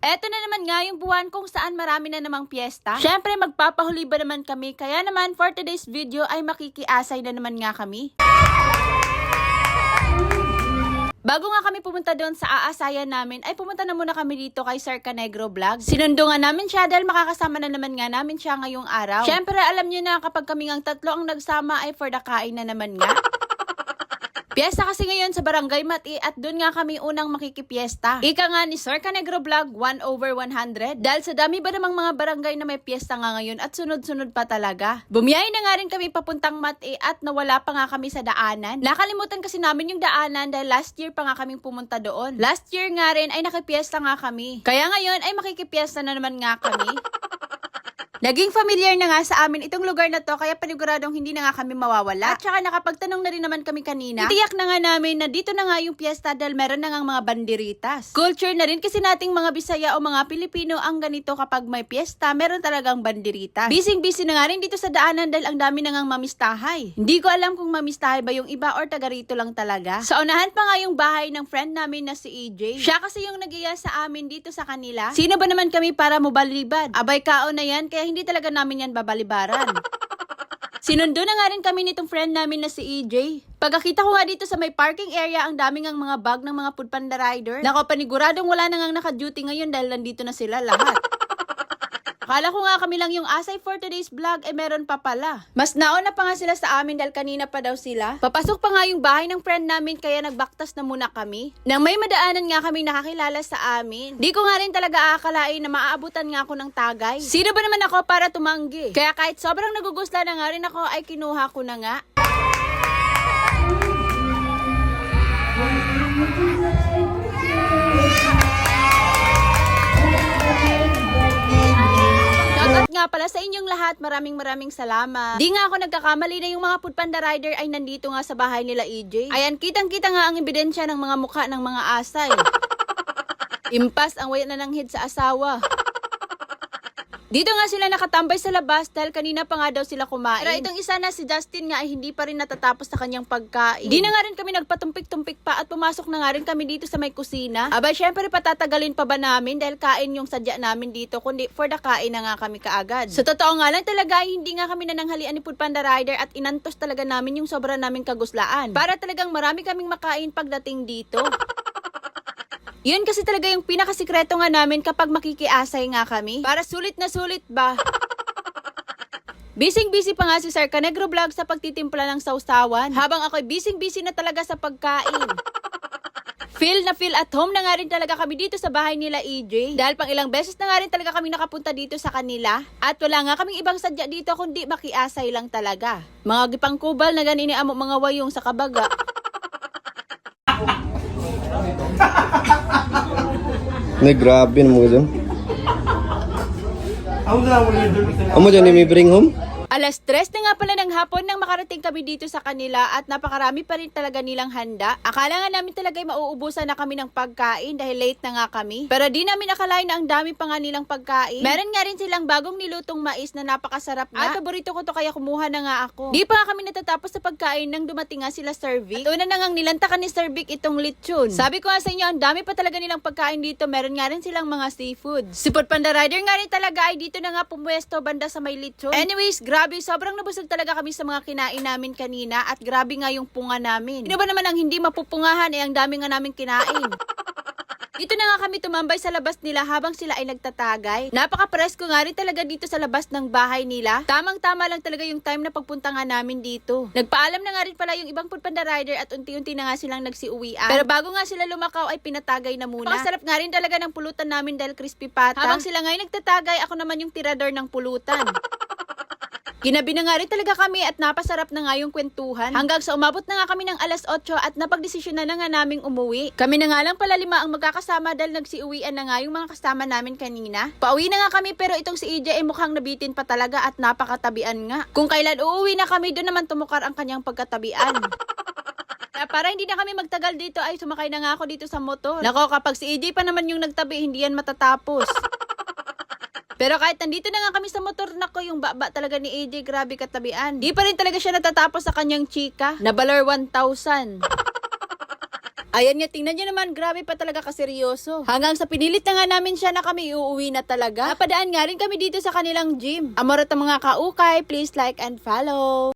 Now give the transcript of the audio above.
Eto na naman nga yung buwan kung saan marami na namang piyesta. Syempre, magpapahuli ba naman kami? Kaya naman, for today's video ay makikiasay na naman nga kami. Bago nga kami pumunta doon sa aasayan namin, ay pumunta na muna kami dito kay Sir Canegro Vlog. Sinundo nga namin siya dahil makakasama na naman nga namin siya ngayong araw. Syempre, alam niyo na kapag kami ang tatlo ang nagsama ay for the kain na naman nga. Piyesta kasi ngayon sa Barangay Mati at doon nga kami unang makikipiesta. Ika nga ni Sir Canegro Vlog 1 over 100 dahil sa dami ba namang mga barangay na may piyesta nga ngayon at sunod-sunod pa talaga. Bumiyay na nga rin kami papuntang Mati at nawala pa nga kami sa daanan. Nakalimutan kasi namin yung daanan dahil last year pa nga kaming pumunta doon. Last year nga rin ay nakipiesta nga kami. Kaya ngayon ay makikipiesta na naman nga kami. Naging familiar na nga sa amin itong lugar na to kaya paniguradong hindi na nga kami mawawala. At saka nakapagtanong na rin naman kami kanina. Itiyak na nga namin na dito na nga yung piyesta dahil meron na nga mga banderitas. Culture na rin kasi nating mga Bisaya o mga Pilipino ang ganito kapag may piyesta, meron talagang banderitas. Bising-busy na nga rin dito sa daanan dahil ang dami na ngang mamistahay. Hindi ko alam kung mamistahay ba yung iba or taga rito lang talaga. Sa unahan pa nga yung bahay ng friend namin na si EJ. Siya kasi yung nagiya sa amin dito sa kanila. Sino ba naman kami para mubalibad? Abay kaon na yan kaya hindi talaga namin yan babalibaran. Sinundo na nga rin kami nitong friend namin na si EJ. Pagkakita ko nga dito sa may parking area, ang daming ang mga bag ng mga food panda rider. Nako, paniguradong wala na nga naka-duty ngayon dahil nandito na sila lahat. Akala ko nga kami lang yung asay for today's vlog, eh meron pa pala. Mas nauna pa nga sila sa amin dahil kanina pa daw sila. Papasok pa nga yung bahay ng friend namin kaya nagbaktas na muna kami. Nang may madaanan nga kami nakakilala sa amin. Di ko nga rin talaga aakalain na maaabutan nga ako ng tagay. Sino ba naman ako para tumanggi? Kaya kahit sobrang nagugusla na nga rin ako ay kinuha ko na nga. Nga pala sa inyong lahat. Maraming maraming salamat. Di nga ako nagkakamali na yung mga food panda rider ay nandito nga sa bahay nila EJ. Ayan, kitang-kita nga ang ebidensya ng mga mukha ng mga asay. Impas ang waya na ng hid sa asawa. Dito nga sila nakatambay sa labas dahil kanina pa nga daw sila kumain. Pero itong isa na si Justin nga ay hindi pa rin natatapos sa kanyang pagkain. Di na nga rin kami nagpatumpik-tumpik pa at pumasok na nga rin kami dito sa may kusina. Aba, syempre patatagalin pa ba namin dahil kain yung sadya namin dito kundi for the kain na nga kami kaagad. Sa totoo nga lang talaga hindi nga kami nananghalian ni Food Panda Rider at inantos talaga namin yung sobra naming kaguslaan. Para talagang marami kaming makain pagdating dito. Yun kasi talaga yung pinakasikreto nga namin kapag makikiasay nga kami. Para sulit na sulit ba? Bising-busy pa nga si Sir Canegro Vlog sa pagtitimpla ng sausawan. Habang ako'y bising-busy na talaga sa pagkain. Feel na feel at home na nga rin talaga kami dito sa bahay nila EJ. Dahil pang ilang beses na nga rin talaga kami nakapunta dito sa kanila. At wala nga kaming ibang sadya dito kundi makiasay lang talaga. Mga gipang kubal na ganini amo mga wayong sa kabaga. Ne, grabe naman ko dyan. Amo dyan, may bring home? Alas 3 na nga pala ng hapon nang makarating kami dito sa kanila at napakarami pa rin talaga nilang handa. Akala nga namin talaga ay mauubusan na kami ng pagkain dahil late na nga kami. Pero di namin akalain na ang dami pa nga nilang pagkain. Meron nga rin silang bagong nilutong mais na napakasarap nga. At paborito ko to kaya kumuha na nga ako. Di pa nga kami natatapos sa pagkain nang dumating nga sila Sir Vic. At una na ngang nilantakan ni Sir Vic itong lechon. Sabi ko nga sa inyo, ang dami pa talaga nilang pagkain dito. Meron nga rin silang mga seafood. Si Food Panda Rider nga rin talaga ay dito na nga pumwesto banda sa may lechon. Anyways, grabe, sobrang nabusog talaga kami sa mga kinain namin kanina at grabe nga yung punga namin. Ano ba naman ang hindi mapupungahan eh, ang dami nga namin kinain. Dito na nga kami tumambay sa labas nila habang sila ay nagtatagay. Napaka-presko nga rin talaga dito sa labas ng bahay nila. Tamang-tama lang talaga yung time na pagpunta nga namin dito. Nagpaalam na nga rin pala yung ibang food panda rider at unti-unti na nga silang nagsiuwian. Pero bago nga sila lumakaw ay pinatagay na muna. Pakasarap nga rin talaga ng pulutan namin dahil crispy pata. Habang sila nga ay nagtatagay, ako naman yung tirador ng pulutan. Ginabi na nga rin talaga kami at napasarap na nga yung kwentuhan. Hanggang sa umabot na nga kami ng alas 8 at napagdesisyon na, na nga naming umuwi. Kami na nga lang pala lima ang magkakasama dahil nagsiuwian na nga yung mga kasama namin kanina. Pauwi na nga kami pero itong si EJ ay mukhang nabitin pa talaga at napakatabian nga. Kung kailan uuwi na kami, doon naman tumukar ang kanyang pagkatabian. Para hindi na kami magtagal dito ay sumakay na nga ako dito sa motor. Nako, kapag si EJ pa naman yung nagtabi, hindi yan matatapos. Pero kahit nandito na nga kami sa motor, nako yung baba talaga ni AJ, grabe katabian. Di pa rin talaga siya natatapos sa kanyang chika, na balar 1,000. Ayan nga, tingnan nyo naman, grabe pa talaga kaseryoso. Hanggang sa pinilit na nga namin siya na kami uuwi na talaga. Napadaan nga rin kami dito sa kanilang gym. Amorot ang mga kaukay, please like and follow.